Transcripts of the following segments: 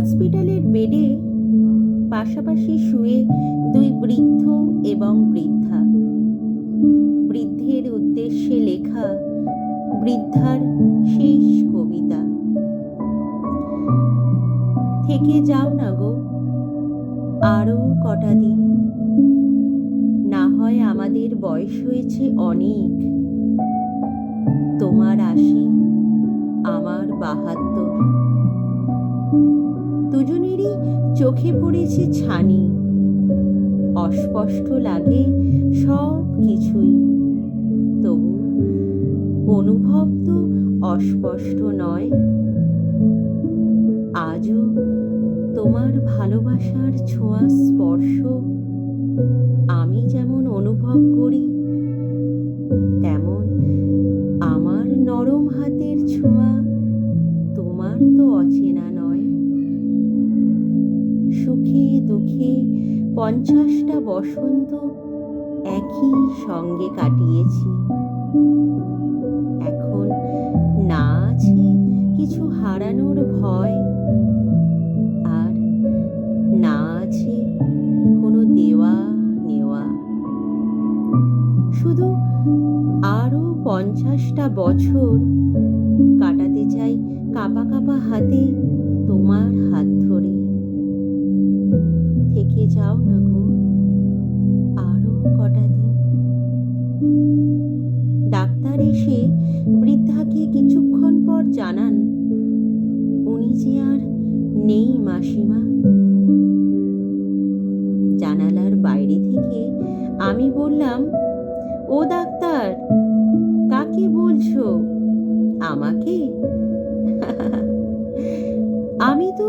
হসপিটালের বেডে পাশাপাশি শুয়ে দুই বৃদ্ধ এবং বৃদ্ধা। বৃদ্ধের উদ্দেশ্যে লেখা বৃদ্ধার শেষ কবিতা। থেকে যাও না গো, আরও কটা দিন। না হয় আমাদের বয়স হয়েছে অনেক। তোমার আশি, আমার বাহাত্তর। দুজনেরই চোখে পড়েছে ছানি। অস্পষ্ট লাগে সব কিছুই তবু অনুভব তো অস্পষ্ট নয়। আজও তোমার ভালোবাসার ছোঁয়া স্পর্শ। আমি যেমন অনুভব করি, তেমন আমার নরম হাতের ছোঁয়া পঞ্চাশটা বসন্ত একই সঙ্গে কাটিয়েছি। এখন না আছে কিছু হারানোর ভয়, আর না আছে কোনো দেওয়া নেওয়া। শুধু আরও পঞ্চাশটা বছর কাটাতে চাই কাপা কাপা হাতে জানান, উনি যে আর নেই মাসিমা। জানালার বাইরে থেকে আমি বললাম, ও ডাক্তার, কাকে বলছো? আমাকে? আমি তো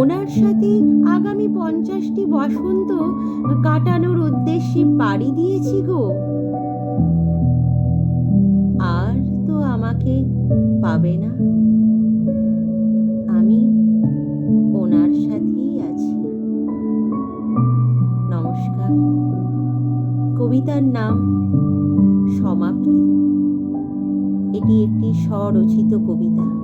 ওনার সাথে আগামী পঞ্চাশটি বসন্ত কাটানোর উদ্দেশ্যে পাড়ি দিয়েছি গো। আর তো আমাকে পাবে না। আমি ওনার সাথেই আছি। নমস্কার। কবিতার নাম সমাপ্তি। এটি একটি স্বরচিত কবিতা।